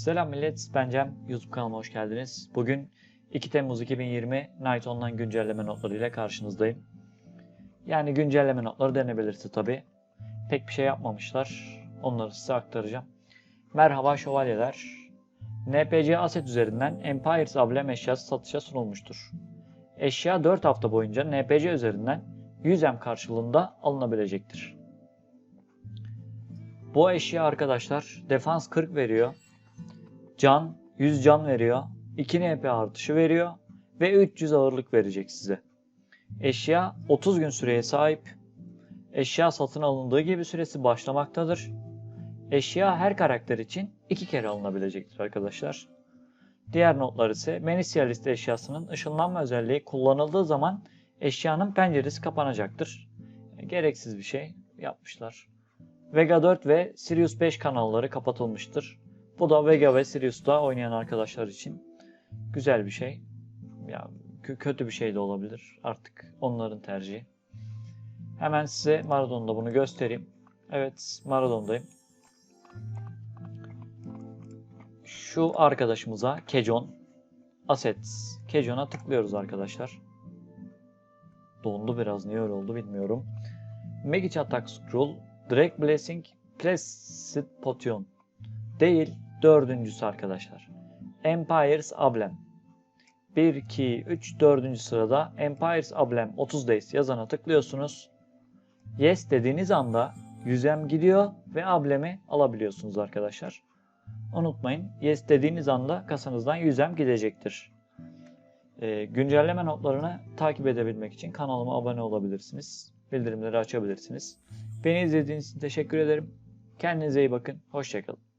Selam millet, ben Cem. YouTube kanalıma hoş geldiniz. Bugün 2 Temmuz 2020 Night Online güncelleme notları ile karşınızdayım. Yani güncelleme notları denebilirse tabi. Pek bir şey yapmamışlar. Onları size aktaracağım. Merhaba şövalyeler. NPC Asset üzerinden Empires Ablem eşyası satışa sunulmuştur. Eşya 4 hafta boyunca NPC üzerinden 100M karşılığında alınabilecektir. Bu eşya arkadaşlar defans 40 veriyor. Can 100 can veriyor. 2 NP artışı veriyor. Ve 300 ağırlık verecek size. Eşya 30 gün süreye sahip. Eşya satın alındığı gibi süresi başlamaktadır. Eşya her karakter için 2 kere alınabilecektir arkadaşlar. Diğer notlar ise Menisia liste eşyasının ışınlanma özelliği kullanıldığı zaman eşyanın penceresi kapanacaktır. Gereksiz bir şey yapmışlar. Vega 4 ve Sirius 5 kanalları kapatılmıştır. Bu da Vega ve Sirius'ta oynayan arkadaşlar için güzel bir şey. Ya kö- kötü bir şey de olabilir. Artık onların tercihi. Hemen size Maradon'da bunu göstereyim. Evet, Maradon'dayım. Şu arkadaşımıza Kejon Assets. Kejon'a tıklıyoruz arkadaşlar. Dondu biraz. Niye öyle oldu bilmiyorum. Magic Attack Scroll Drake Blessing Placid Potion değil dördüncüsü arkadaşlar. Empires Ablem 1, 2, 3, 4. sırada Empires Ablem 30 Days yazana tıklıyorsunuz. Yes dediğiniz anda yüzem gidiyor ve ablemi alabiliyorsunuz arkadaşlar. Unutmayın yes dediğiniz anda kasanızdan yüzem gidecektir. Ee, güncelleme notlarını takip edebilmek için kanalıma abone olabilirsiniz. Bildirimleri açabilirsiniz. Beni izlediğiniz için teşekkür ederim. Kendinize iyi bakın. Hoşçakalın.